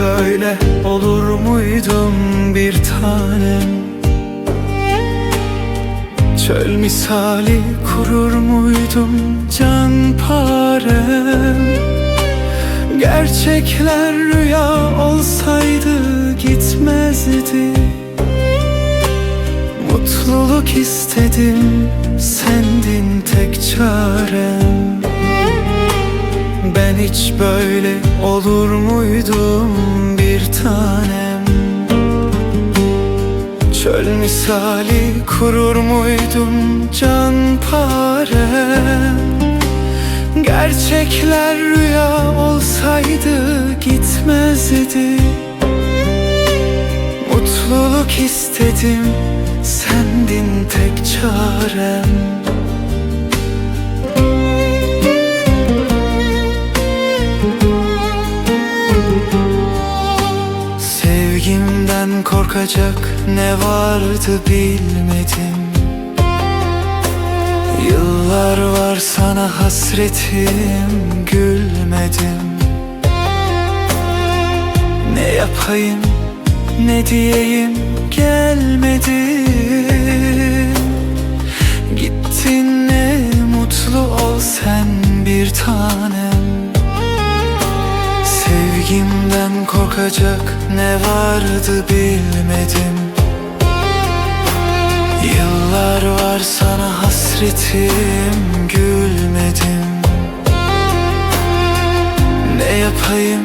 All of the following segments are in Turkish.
böyle olur muydum bir tanem Çöl misali kurur muydum can parem Gerçekler rüya olsaydı gitmezdi. Mutluluk istedim sendin tek çarem Ben hiç böyle olur muydum bir tanem? Çöl misali kurur muydum can parem Gerçekler rüya olsaydı gitmezdi. Mutluluk istedim sendin tek çarem Sevgimden korkacak ne vardı bilmedim. Yıllar var sana hasretim gülmedim. Ne yapayım ne diyeyim gelmedim. Gittin ne mutlu ol sen bir tanem korkacak ne vardı bilmedim. Yıllar var sana hasretim gülmedim. Ne yapayım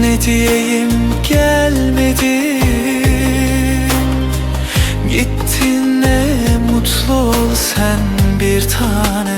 ne diyeyim gelmedim. Gittin ne mutlu ol sen bir tane